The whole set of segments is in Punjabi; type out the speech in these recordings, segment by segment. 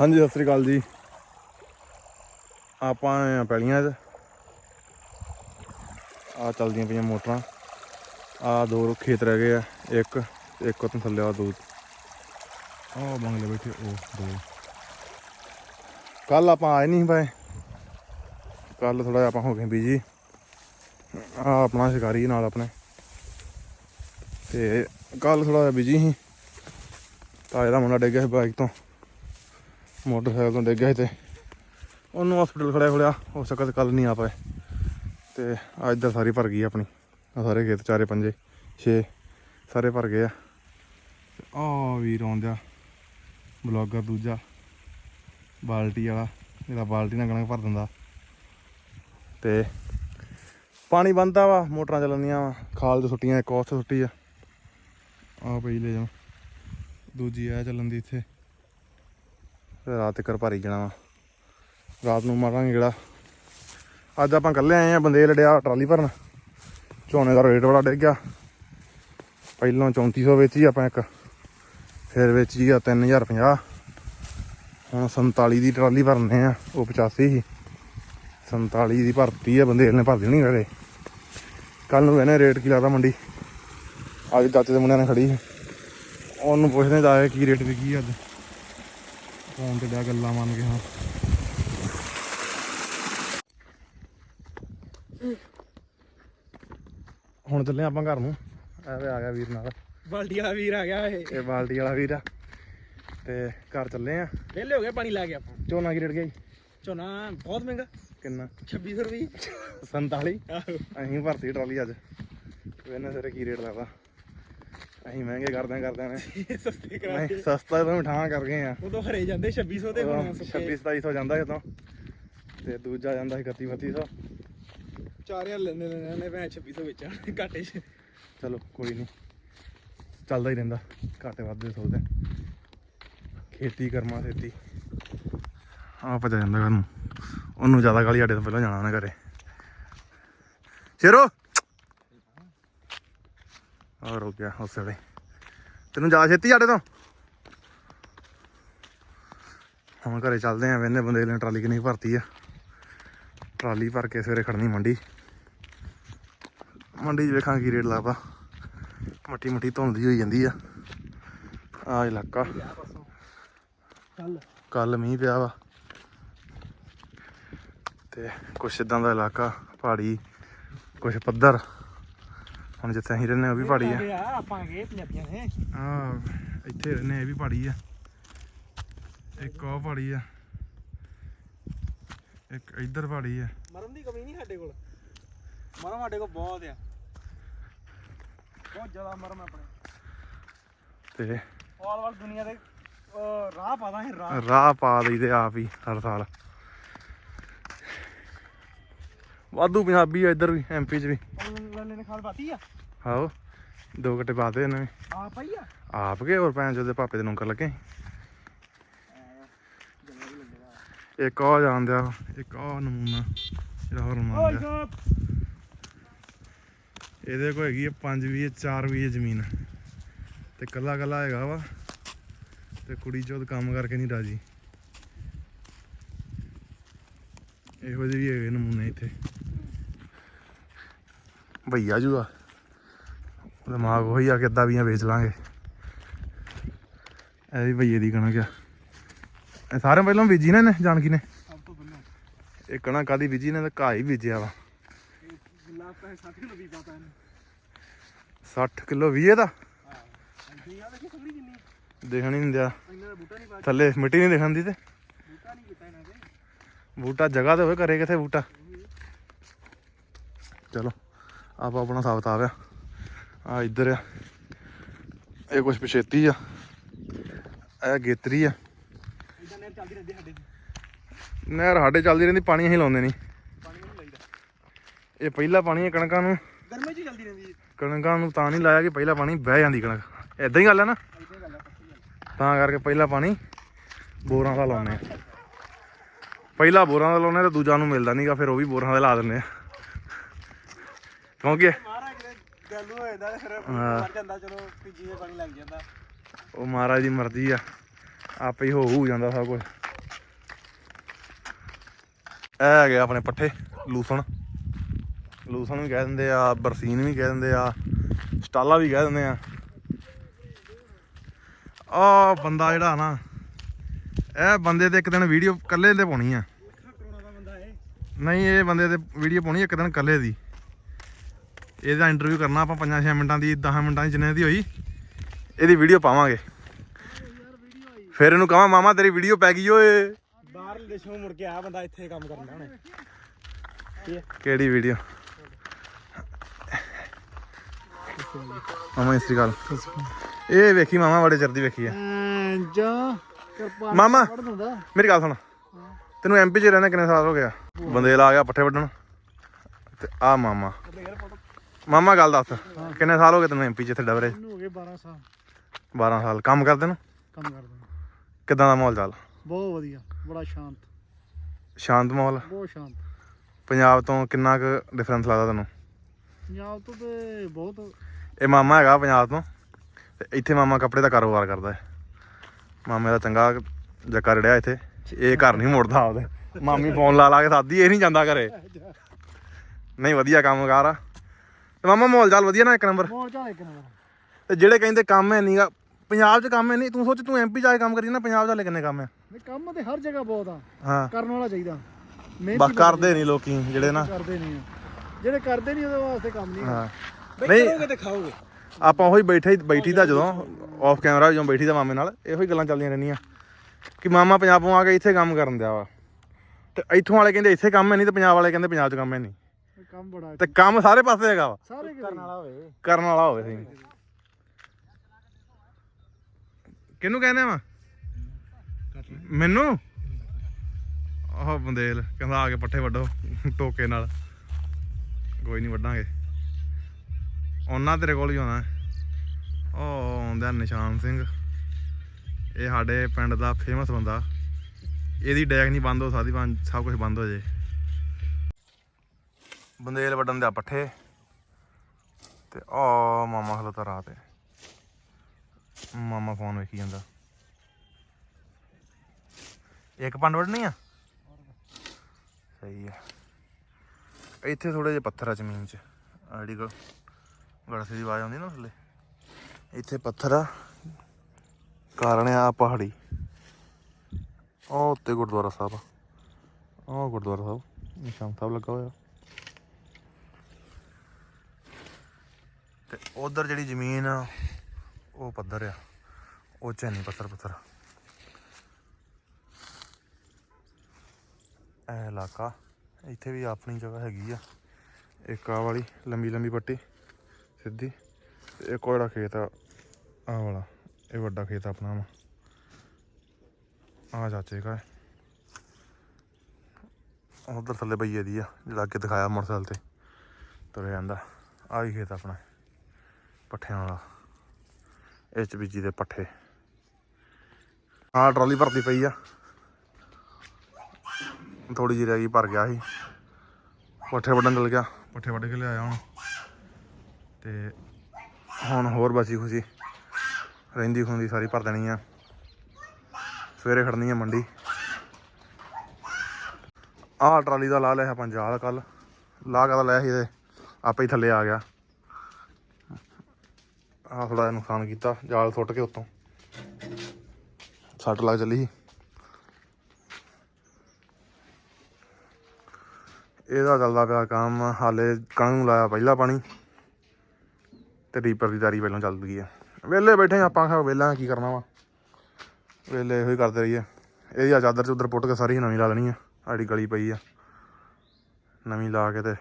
ਹਾਂਜੀ, ਸਤਿ ਸ੍ਰੀ ਅਕਾਲ ਜੀ। ਆਪਾਂ ਆਏ ਆ ਪੈਲੀਆਂ 'ਚ। ਆ ਚੱਲਦੀਆਂ ਪਈਆਂ ਮੋਟਰਾਂ। ਆ ਦੋ ਖੇਤ ਰਹਿ ਗਏ ਆ, ਇੱਕ ਇੱਕ ਤੋਂ ਥੱਲੇ ਆ, ਦੋ। ਆ ਬੰਗਲੇ ਬੈਠੇ, ਉਹ ਦੋ। ਕੱਲ ਆਪਾਂ ਆਏ ਨਹੀਂ ਪਏ ਕੱਲ ਥੋੜਾ ਆਪਾਂ ਹੋ ਗਏ ਬੀਜੀ ਆ ਆਪਣਾ ਸ਼ਿਕਾਰੀ ਨਾਲ ਆਪਣੇ। ਤੇ ਕੱਲ ਥੋੜਾ ਜਿਹਾ ਬਿਜ਼ੀ ਸੀ। ਤਾਂ ਇਹਦਾ ਮੁੰਡਾ ਡਿੱਗ ਗਿਆ ਸੀ ਬਾਈਕ ਤੋਂ। ਮੋਟਰਸਾਈਕਲ ਤੋਂ ਡਿੱਗ ਗਿਆ ਤੇ ਉਹਨੂੰ ਹਸਪੀਟਲ ਖੜਿਆ ਖੜਿਆ ਹੋ ਸਕਦਾ ਤੇ ਕੱਲ ਨਹੀਂ ਆ ਪਾਏ। ਤੇ ਅੱਜ ਦਾ ਸਾਰੀ ਭਰ ਗਈ ਆਪਣੀ। ਆ ਸਾਰੇ ਖੇਤ ਚਾਰੇ ਪੰਜੇ, ਛੇ, ਸਾਰੇ ਭਰ ਗਏ ਆ। ਆ ਵੀਰ ਆਉਂਦਿਆ ਬਲੌਗਰ ਦੂਜਾ, ਬਾਲਟੀ ਵਾਲਾ ਜਿਹੜਾ ਬਾਲਟੀ ਨਾਲ ਕਣਕ ਭਰ ਦਿੰਦਾ। ਤੇ ਪਾਣੀ ਬੰਦਾ ਵਾ, ਮੋਟਰਾਂ ਚੱਲਣੀਆਂ ਵਾ, ਖਾਲ ਤੇ ਸੁੱਟੀਆਂ, ਇੱਕ ਉੱਥੇ ਸੁੱਟੀ ਆ। ਆ ਪਈ ਲੈ ਜਾ ਦੂਜੀ ਆ ਚੱਲਣ ਦੀ ਇੱਥੇ। ਰਾਤ ਤੱਕ ਭਰੀ ਜਾਣਾ ਵਾ। ਰਾਤ ਨੂੰ ਮਾਰਾਂਗੇ ਜਿਹੜਾ ਅੱਜ ਆਪਾਂ ਇਕੱਲੇ ਆਏ ਆ, ਬੰਦੇ ਲੜਿਆ ਟਰਾਲੀ ਭਰਨ। ਝੋਨੇ ਦਾ ਰੇਟ ਬੜਾ ਡਿੱਗ ਗਿਆ। ਪਹਿਲਾਂ 3400 ਵੇਚੀ ਆਪਾਂ ਇੱਕ, ਫਿਰ ਵੇਚੀ ਆ 3050 ਹੁਣ 47 ਦੀ ਟਰਾਲੀ ਭਰਨੇ ਆ, ਉਹ 85 ਸੀ। 47 ਦੀ ਭਰਤੀ ਆ, ਬੰਦੇ ਨੇ ਭਰ ਦੇਣੀ ਕਰੇ ਕੱਲ ਨੂੰ ਕਹਿੰਦੇ ਰੇਟ ਕੀ ਲੱਗਦਾ ਮੰਡੀ? ਅੱਜ ਚਾਚੇ ਦੇ ਮੁੰਡਿਆਂ ਨੇ ਖੜੀ। ਸੀ ਉਹਨੂੰ ਪੁੱਛਦੇ ਜਾ ਕੀ ਰੇਟ ਵਿਕੀ ਅੱਜ। ਫੋਨ ਤੇ ਡਿਆ ਗੱਲਾਂ ਮੰਨ ਕੇ ਹਾਂ। ਹੁਣ ਚੱਲੇ ਆਪਾਂ ਘਰ ਨੂੰ। ਐਵੇਂ ਆ ਗਿਆ ਵੀਰ ਨਾਲ। ਬਾਲਟੀ ਵਾਲਾ ਵੀਰ ਆ ਗਿਆ ਇਹ। ਇਹ ਬਾਲਟੀ ਵਾਲਾ ਵੀਰ ਆ। ਤੇ ਘਰ ਚੱਲੇ ਆ। ਵਿਹਲੇ ਹੋ ਗਏ ਪਾਣੀ ਲਾ ਕੇ ਆਪਾਂ। ਝੋਨਾ ਕੀ ਰੇਟ ਗਿਆ ਜੀ? ਝੋਨਾ ਬਹੁਤ ਮਹਿੰਗਾ। ਕਿੰਨਾ? 2600 ਰੁਪਏ। 47 ਆਹੋ। ਅਸੀਂ ਭਰਤੀ ਟਰਾਲੀ ਅੱਜ। ਵੇਨੇ ਸਿਰੇ ਕੀ ਰੇਟ ਲੱਗਦਾ ਅਸੀਂ ਮਹਿੰਗੇ ਕਰਦੇ ਕਰਦੇ ਨੇ। ਇਹ ਸਸਤੇ ਕਰਾ ਨਹੀਂ ਸਸਤਾ ਤਾਂ ਮਿਠਾਂ ਕਰ ਗਏ ਆ। ਉਦੋਂ ਹਰੇ ਜਾਂਦੇ 2600 ਤੇ ਹੁਣ 26 2700 ਜਾਂਦਾ ਜਦੋਂ। ਤੇ ਦੂਜਾ ਜਾਂਦਾ ਸੀ 31 3200 4000 ਲੈਂਦੇ ਲੈਂਦੇ ਨੇ ਭੈਣ 2600 ਵਿੱਚ ਘਾਟੇ 'ਚ। ਚਲੋ ਕੋਈ ਨਹੀਂ ਚੱਲਦਾ ਹੀ ਰਹਿੰਦਾ ਘਾਟੇ ਵਾਧੇ ਸੋਚਦੇ ਖੇਤੀ ਕਰਮਾ ਖੇਤੀ ਆ ਪਤਾ ਜਾਂਦਾ ਘਰ ਨੂੰ। ਉਹਨੂੰ ਜ਼ਿਆਦਾ ਗਾਲੀ ਸਾਡੇ ਤੋਂ ਪਹਿਲਾਂ ਜਾਣਾ ਉਹਨੇ ਘਰੇ। ਸ਼ੇਰੋ! ਆ ਰੁਕ ਗਿਆ ਉਸ ਵੇਲੇ ਤੈਨੂੰ ਜਾ ਛੇਤੀ ਸਾਡੇ ਤੋਂ? ਹੁਣ ਘਰੇ ਚੱਲਦੇ ਆਂ ਵੇਨੇ ਬੰਦੇ ਨੇ ਟਰਾਲੀ ਕਿੰਨੀ ਭਰਤੀ ਆ। ਟਰਾਲੀ ਭਰ ਕੇ ਸਵੇਰੇ ਖੜਨੀ ਮੰਡੀ। ਮੰਡੀ 'ਚ ਵੇਖਾਂ ਕੀ ਰੇਟ ਲੱਗਦਾ ਮੱਟੀ ਮੱਟੀ ਧੁੰਦੀ ਹੋਈ ਜਾਂਦੀ ਆ। ਆ ਇਲਾਕਾ। ਕੱਲ ਮੀਂਹ ਪਿਆ ਵਾ। ਤੇ ਕੁਛ ਇਦਾਂ ਦਾ ਇਲਾਕਾ ਪਹਾੜੀ ਕੁਛ ਪੱਧਰ। ਹੁਣ ਜਿੱਥੇ ਅਸੀਂ ਰਹਿੰਦੇ ਉਹ ਵੀ ਪਹਾੜੀ ਆ। ਆਪਾਂ ਗਏ ਪੰਜਾਬੀਆਂ ਨੇ ਆ ਇੱਥੇ ਰਹਿੰਦੇ ਇਹ ਵੀ ਪਹਾੜੀ ਆ। ਇੱਕ ਉਹ ਪਹਾੜੀ ਆ। ਇੱਕ ਇੱਧਰ ਪਹਾੜੀ ਆ। ਮਰਮ ਦੀ ਕਮੀ ਨਹੀਂ ਸਾਡੇ ਕੋਲ। ਮਰਮ ਸਾਡੇ ਕੋਲ ਬਹੁਤ ਆ। ਬਹੁਤ ਜ਼ਿਆਦਾ ਮਰਮ ਆਪਣੇ। ਤੇ ਆਲ ਵਾਲ ਦੁਨੀਆ ਦੇ ਰਾਹ ਪਾਦਾ ਹੈ ਰਾਹ। ਰਾਹ ਪਾ ਦਈਦੇ ਆਪ ਹੀ ਹਰ ਸਾਲ। ਵਾਧੂ ਪੰਜਾਬੀ ਆ ਇੱਧਰ ਵੀ ਐਮਪੀ ਚ ਵੀ। ਲੈਣੇ ਨੇ ਖਾਲ ਪਾਤੀ ਆ? ਆਓ ਦੋ ਗੱਟੇ ਪਾਤੇ ਇਹਨਾਂ ਨੇ ਆ ਪਈ ਆ? ਆਪ ਕੇ ਹੋਰ ਭੈਣ ਚੋਦੇ ਪਾਪੇ ਦੇ ਨੌਕਰ ਲੱਗੇ। ਇੱਕ ਆ ਜਾਂਦਿਆ ਇੱਕ ਆ ਨਮੂਨਾ ਜਿਹੜਾ ਹੋਰ ਸਾਹਿਬ ਇਹਦੇ ਕੋਲ ਹੈਗੀ ਆ 5 ਵੀ 4 ਵੀ ਜ਼ਮੀਨ। ਤੇ ਕੱਲਾ ਕੱਲਾ ਹੈਗਾ ਵਾ। ਤੇ ਕੁੜੀ ਚੋਦ ਕੰਮ ਕਰਕੇ ਨਹੀਂ ਰਾਜੀ। ਇਹੋ ਜਿਹੇ ਵੀ ਹੈਗੇ ਨਮੂਨੇ ਇੱਥੇ। ਭਈਆ ਜੂਆ। ਦਿਮਾਗ ਉਹੀ ਆ ਕਿੱਦਾਂ ਵੀਆਂ ਵੇਚ ਲਾਂਗੇ। ਇਹ ਵੀ ਭਈਏ ਦੀ ਕਣਕ ਆ। ਇਹ ਸਾਰੇ ਪਹਿਲਾਂ ਬੀਜੀ ਨੇ ਜਾਨਕੀ ਨੇ? ਸਭ ਤੋਂ ਪਹਿਲਾਂ। ਇਹ ਕਣਕ ਕਾਦੀ ਬੀਜੀ ਨੇ ਤਾਂ ਘਾਹ ਹੀ ਬੀਜਿਆ ਵਾ। ਇਹ ਗਿੱਲਾ ਪੈ ਸਾਥੀ ਨੂੰ ਵੀ ਪਤਾ ਨਹੀਂ 60 ਕਿਲੋ 20 ਦਾ ਦੇਖਣ ਹੀ ਨਹੀਂ ਦਿਆ। ਥੱਲੇ ਮਿੱਟੀ ਨਹੀਂ ਦਿਖਣ ਦੀ ਤੇ। ਬੂਟਾ ਜਗ੍ਹਾ ਤੇ ਹੋਵੇ ਕਰੇ ਕਿੱਥੇ ਬੂਟਾ? ਚਲੋ। ਆਪੋ ਆਪਣਾ ਹਿਸਾਬ ਕਿਤਾਬ ਆ ਆ ਇੱਧਰ ਆ। ਇਹ ਕੁਛ ਪਛੇਤੀ ਆ। ਇਹ ਗੇਤਰੀ ਆ। ਨਹਿਰ ਸਾਡੇ ਚੱਲਦੀ ਰਹਿੰਦੀ, ਪਾਣੀ ਅਸੀਂ ਲਾਉਂਦੇ ਨਹੀਂ। ਇਹ ਪਹਿਲਾ ਪਾਣੀ ਹੈ ਕਣਕਾਂ ਨੂੰ। ਗਰਮੀ ਚ ਹੀ ਰਹਿੰਦੀ ਕਣਕਾਂ ਨੂੰ ਤਾਂ ਨਹੀਂ ਲਾਇਆ ਕਿ ਪਹਿਲਾ ਪਾਣੀ ਬਹਿ ਜਾਂਦੀ ਕਣਕ। ਐਦਾਂ ਹੀ ਗੱਲ ਹੈ ਨਾ। ਤਾਂ ਕਰਕੇ ਪਹਿਲਾ ਪਾਣੀ ਬੋਰਾਂ ਦਾ ਲਾਉਂਦੇ ਆ। ਪਹਿਲਾ ਬੋਰਾਂ ਦਾ ਲਾਉਂਦੇ ਆ ਤੇ ਦੂਜਾ ਨੂੰ ਮਿਲਦਾ ਨਹੀਂਗਾ ਫਿਰ ਉਹ ਵੀ ਬੋਰਾਂ ਦਾ ਲਾ ਦਿੰਦੇ ਆ। ਕਿਉਂਕਿ ਮਾਰਾ ਕਿਤੇ ਗੱਲ ਹੋਏ ਦਾ ਫਿਰ ਹਾਂ। ਮਰ ਜਾਂਦਾ ਚਲੋ ਵੀ ਜੀਵੇ ਪਾਣੀ ਲੱਗ ਜਾਂਦਾ। ਉਹ ਮਹਾਰਾਜ ਦੀ ਮਰਜ਼ੀ ਆ ਆਪੇ ਹੀ ਹੋ ਹੋ ਜਾਂਦਾ ਸਭ ਕੁਝ ਇਹ ਹੈਗੇ ਆਪਣੇ ਪੱਠੇ ਲੂਸਣ। ਲੂਸਣ ਵੀ ਕਹਿ ਦਿੰਦੇ ਆ ਬਰਸੀਨ ਵੀ ਕਹਿ ਦਿੰਦੇ ਆ ਸਟਾਲਾ ਵੀ ਕਹਿ ਦਿੰਦੇ ਆ। ਆ ਬੰਦਾ ਜਿਹੜਾ ਨਾ ਇਹ ਬੰਦੇ ਤੇ ਇੱਕ ਦਿਨ ਵੀਡੀਓ ਕੱਲੇ ਤੇ ਪਾਉਣੀ ਆ। ਕਰੋਨਾ ਦਾ ਬੰਦਾ ਇਹ। ਨਹੀਂ ਇਹ ਬੰਦੇ ਤੇ ਵੀਡੀਓ ਪਾਉਣੀ ਇੱਕ ਦਿਨ ਕੱਲੇ ਦੀ। ਇਹਦਾ ਇੰਟਰਵਿਊ ਕਰਨਾ ਆਪਾਂ 5-6 ਮਿੰਟਾਂ ਦੀ 10 ਮਿੰਟਾਂ ਦੀ ਜਿੰਨੇ ਦੀ ਹੋਈ ਇਹਦੀ ਵੀਡੀਓ ਪਾਵਾਂਗੇ। ਫਿਰ ਇਹਨੂੰ ਕਹਾਂ ਮਾਮਾ ਤੇਰੀ ਵੀਡੀਓ ਪੈ ਗਈ ਓਏ। ਬਾਹਰਲੇ ਦੇਸ਼ੋਂ ਮੁੜ ਕੇ ਆਇਆ ਬੰਦਾ ਇੱਥੇ ਕੰਮ ਕਰਨਾ ਉਹਨੇ। ਕਿਹੜੀ ਵੀਡੀਓ ਮਾਮਾ ਇਸ ਗੱਲ ਇਹ ਵੇਖੀ ਮਾਮਾ ਬੜੇ ਚਿਰ ਦੀ ਵੇਖੀ ਆ। ਜਾ ਮਾਮਾ ਮੇਰੀ ਗੱਲ ਸੁਣ। ਤੈਨੂੰ ਐਮਪੀ ਚ ਰਹਿਣਾ ਕਿੰਨੇ ਸਾਲ ਹੋ ਗਿਆ ਬੰਦੇ ਲਾ ਗਿਆ ਪੱਠੇ ਵੱਢਣ। ਤੇ ਆ ਮਾਮਾ। ਮਾਮਾ ਗੱਲ ਦੱਸ। ਕਿੰਨੇ ਸਾਲ ਹੋ ਗਏ ਤੈਨੂੰ ਐਮਪੀ ਇੱਥੇ ਡਬਰੇ? ਇਹਨੂੰ ਹੋ ਗਏ 12 ਸਾਲ। 12 ਸਾਲ। ਕੰਮ ਕਰਦੇ ਨੂੰ? ਕੰਮ ਕਰਦਾ ਕਿਦਾਂ ਦਾ ਮਾਹੌਲ ਚੱਲ? ਬਹੁਤ ਵਧੀਆ। ਬੜਾ ਸ਼ਾਂਤ। ਸ਼ਾਂਤ ਮਾਹੌਲ? ਬਹੁਤ ਸ਼ਾਂਤ। ਪੰਜਾਬ ਤੋਂ ਕਿੰਨਾ ਕੁ ਡਿਫਰੈਂਸ ਲੱਗਦਾ ਤੈਨੂੰ? ਪੰਜਾਬ ਤੋਂ ਤੇ ਬਹੁਤ ਇਹ ਮਾਮਾ ਹੈਗਾ ਪੰਜਾਬ ਤੋਂ। ਤੇ ਇੱਥੇ ਮਾਮਾ ਕੱਪੜੇ ਦਾ ਕਾਰੋਬਾਰ ਕਰਦਾ ਹੈ। ਮਾਮੇ ਦਾ ਚੰਗਾ ਜੱਕਾ ਰੜਿਆ ਇੱਥੇ। ਇਹ ਘਰ ਨਹੀਂ ਮੁੜਦਾ ਆਪਦੇ। ਮਾਮੀ ਫੋਨ ਲਾ ਲਾ ਕੇ ਸਾਦੀ ਇਹ ਨਹੀਂ ਜਾਂਦਾ ਘਰੇ। ਨਹੀਂ ਵਧੀਆ ਕੰਮਕਾਰ ਆ। ਤੇ ਮਾਮਾ ਮਾਹੌਲ ਚੱਲ ਵਧੀਆ ਨਾ ਇੱਕ ਨੰਬਰ। ਮੋੜ ਚਾ ਇੱਕ ਨੰਬਰ। ਤੇ ਜਿਹੜੇ ਕਹਿੰਦੇ ਕੰਮ ਹੈ ਨਹੀਂਗਾ ਪੰਜਾਬ 'ਚ ਕੰਮ ਹੈ ਨਹੀਂ ਤੂੰ ਸੋਚ ਤੂੰ ਐਮਪੀ ਜਾ ਕੇ ਕੰਮ ਕਰੀ ਨਾ ਪੰਜਾਬ ਹਲੇ ਕਿੰਨੇ ਕੰਮ ਹੈ ਨਹੀਂ ਕੰਮ ਤੇ ਹਰ ਜਗ੍ਹਾ ਬਹੁਤ ਆ। ਹਾਂ। ਕਰਨ ਵਾਲਾ ਚਾਹੀਦਾ। ਬਸ ਮਿਹਨਤੀ ਕਰਦੇ ਨਹੀਂ ਲੋਕੀ ਜਿਹੜੇ ਨਾ। ਕਰਦੇ ਨਹੀਂ ਆ। ਜਿਹੜੇ ਕਰਦੇ ਨਹੀਂ ਉਹਦੇ ਵਾਸਤੇ ਕੰਮ ਨਹੀਂ ਹਾਂ। ਨਹੀਂ ਨਹੀਂ। ਕਰੋਗੇ ਤੇ ਖਾਓਗੇ। ਆਪਾਂ ਉਹੀ ਬੈਠੇ ਬੈਠੀ ਦਾ ਜਦੋਂ ਆਫ ਕੈਮਰਾ ਜਦੋਂ ਬੈਠੀ ਦਾ ਮਾਮੇ ਨਾਲ ਇਹੋ ਹੀ ਗੱਲਾਂ ਚੱਲਦੀਆਂ ਰਹਿੰਦੀਆਂ। ਕਿ ਮਾਮਾ ਪੰਜਾਬੋਂ ਆ ਕੇ ਇੱਥੇ ਕੰਮ ਕਰਨ ਦਿਆ ਵਾ। ਤੇ ਇੱਥੋਂ ਵਾਲੇ ਕਹਿੰਦੇ ਇੱਥੇ ਕੰਮ ਹੈ ਨਹੀਂ ਤੇ ਪੰਜਾਬ ਵਾਲੇ ਕਹਿੰਦੇ ਪੰਜਾਬ 'ਚ ਕੰਮ ਹੈ ਨਹੀਂ ਕੰਮ ਬੜਾ ਤੇ ਕੰਮ ਸਾਰੇ ਪਾਸੇ ਹੈਗਾ ਵਾ। ਸਾਰੇ ਕਰਨ ਵਾਲਾ ਹੋਵੇ। ਕਰਨ ਵਾਲਾ ਹੋਵੇ ਸਹੀ। ਕਿਹਨੂੰ ਕਹਿੰਦੇ ਵਾ? ਮੈਨੂੰ? ਆਹ ਬੰਦੇਲ ਕਹਿੰਦਾ ਆ ਕੇ ਪੱਠੇ ਵੱਢੋ ਟੋਕੇ ਨਾਲ। ਕੋਈ ਨਹੀਂ ਵੱਢਾਂਗੇ। ਉਹਨਾਂ ਤੇਰੇ ਕੋਲ ਹੀ ਆਉਣਾ ਉਹ ਆਉਂਦਾ ਨਿਸ਼ਾਨ ਸਿੰਘ। ਇਹ ਸਾਡੇ ਪਿੰਡ ਦਾ ਫੇਮਸ ਬੰਦਾ। ਇਹਦੀ ਡੈਕ ਨਹੀਂ ਬੰਦ ਹੋ ਸਕਦੀ ਸਭ ਕੁਝ ਬੰਦ ਹੋ ਜੇ। ਬੰਦੇਲ ਵੱਢਣ ਦੇ ਪੱਠੇ। ਤੇ ਆ ਮਾਮਾ ਖਲੋਤਾ ਰਾਤ ਤੇ ਮਾਮਾ ਫੋਨ ਵੇਖੀ ਜਾਂਦਾ। ਇੱਕ ਪੰਡ ਵੱਢਣੀ ਆ? ਸਹੀ ਆ। ਇੱਥੇ ਥੋੜੇ ਜਿਹੇ ਪੱਥਰ ਆ ਜ਼ਮੀਨ 'ਚ। ਆ ਜਿਹੜੀ ਗੜਸੇ ਦੀ ਆਵਾਜ਼ ਆਉਂਦੀ ਨਾ ਥੱਲੇ। ਇੱਥੇ ਪੱਥਰ ਆ। ਕਾਰਨ ਆ ਪਹਾੜੀ। ਉਹ ਉੱਤੇ ਗੁਰਦੁਆਰਾ ਸਾਹਿਬ ਆ। ਉਹ ਗੁਰਦੁਆਰਾ ਸਾਹਿਬ। ਨਿਸ਼ਾਨ ਸਾਹਿਬ ਲੱਗਾ ਹੋਇਆ। ਤੇ ਉਧਰ ਜਿਹੜੀ ਜ਼ਮੀਨ ਆ, ਉਹ ਪੱਧਰ ਆ। ਉਹ ਚੈਨੀ ਪੱਥਰ ਪੱਥਰ। ਇਹ ਇਲਾਕਾ, ਇੱਥੇ ਵੀ ਆਪਣੀ ਜਗ੍ਹਾ ਹੈਗੀ ਆ। ਇੱਕ ਆ ਵਾਲੀ, ਲੰਬੀ ਲੰਬੀ ਪੱਟੀ, ਸਿੱਧੀ। ਤੇ ਇੱਕ ਜਿਹੜਾ ਖੇਤ ਆ, ਆਹ ਵਾਲਾ, ਇਹ ਵੱਡਾ ਖੇਤ ਆਪਣਾ। ਵਾ ਆ ਚਾਚੇ ਕਾ ਉਧਰ ਥੱਲੇ ਬਈਏ ਦੀ ਆ, ਜਿਹੜਾ ਅੱਗੇ ਦਿਖਾਇਆ ਮੋਟਰਸਾਈਕਲ ਤੇ। ਤੁਰਿਆ ਜਾਂਦਾ। ਆ ਹੀ ਖੇਤ ਆਪਣਾ। ਪੱਠਿਆਂ ਵਾਲਾ। ਇਹ ਚ ਬੀਜੀ ਦੇ ਪੱਠੇ। ਆ ਟਰਾਲੀ ਭਰਦੀ ਪਈ ਆ। ਥੋੜੀ ਜਿਹੀ ਰਹਿ ਗਈ, ਭਰ ਗਿਆ ਸੀ। ਪੱਠੇ ਵੱਢਣ ਚਲ ਗਿਆ। ਪੱਠੇ ਵੱਢ ਕੇ ਲਿਆਇਆ ਹੁਣ। ਤੇ ਹੁਣ ਹੋਰ ਬਚੀ ਖੁਸ਼ੀ। ਰਹਿੰਦੀ ਖੁੰਦੀ ਸਾਰੀ ਭਰ ਦੇਣੀ ਆ। ਸਵੇਰੇ ਖੜਨੀ ਆ ਮੰਡੀ। ਆਹ ਟਰਾਲੀ ਦਾ ਲਾ ਲਿਆ ਆਪਾਂ ਦਾ ਕੱਲ ਲਾ ਕਦਾ ਲਿਆ ਸੀ ਤੇ ਆਪੇ ਹੀ ਥੱਲੇ ਆ ਗਿਆ। ਆਹ ਥੋੜਾ ਜਿਹਾ ਨੁਕਸਾਨ ਕੀਤਾ, ਜਾਲ ਸੁੱਟ ਕੇ ਉੱਤੋਂ। ਸੱਟ ਲੱਗ ਚੱਲੀ ਸੀ। ਇਹਦਾ ਚੱਲਦਾ ਪਿਆ ਕੰਮ, ਹਾਲੇ ਕਣਕ ਨੂੰ ਲਾਇਆ ਪਹਿਲਾ ਪਾਣੀ। ਤੇ ਰੀਪਰ ਦੀ ਤਿਆਰੀ ਪਹਿਲਾਂ ਚੱਲ ਗਈ ਆ। ਵਿਹਲੇ ਬੈਠੇ ਆਪਾਂ ਖਾ ਵਿਹਲਾ ਕੀ ਕਰਨਾ ਵਾ। ਵਿਹਲੇ ਇਹੋ ਹੀ ਕਰਦੇ ਰਹੀਏ। ਇਹਦੀ ਆ ਚਾਦਰ ਚੁੱਦਰ ਪੁੱਟ ਕੇ ਸਾਰੀ ਨਵੀਂ ਲਾ ਲੈਣੀ ਆ ਆੜੀ ਗਲੀ ਪਈ ਆ। ਨਵੀਂ ਲਾ ਕੇ ਤੇ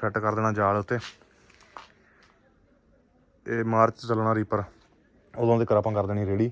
ਫਿੱਟ ਕਰ ਦੇਣਾ ਜਾਲ ਉੱਤੇ। ਇਹ ਮਾਰਚ ਚੱਲਣਾ ਰੀਪਰ ਉਦੋਂ ਦੇ ਕਰ ਆਪਾਂ ਕਰ ਦੇਣੀ ਰੇੜੀ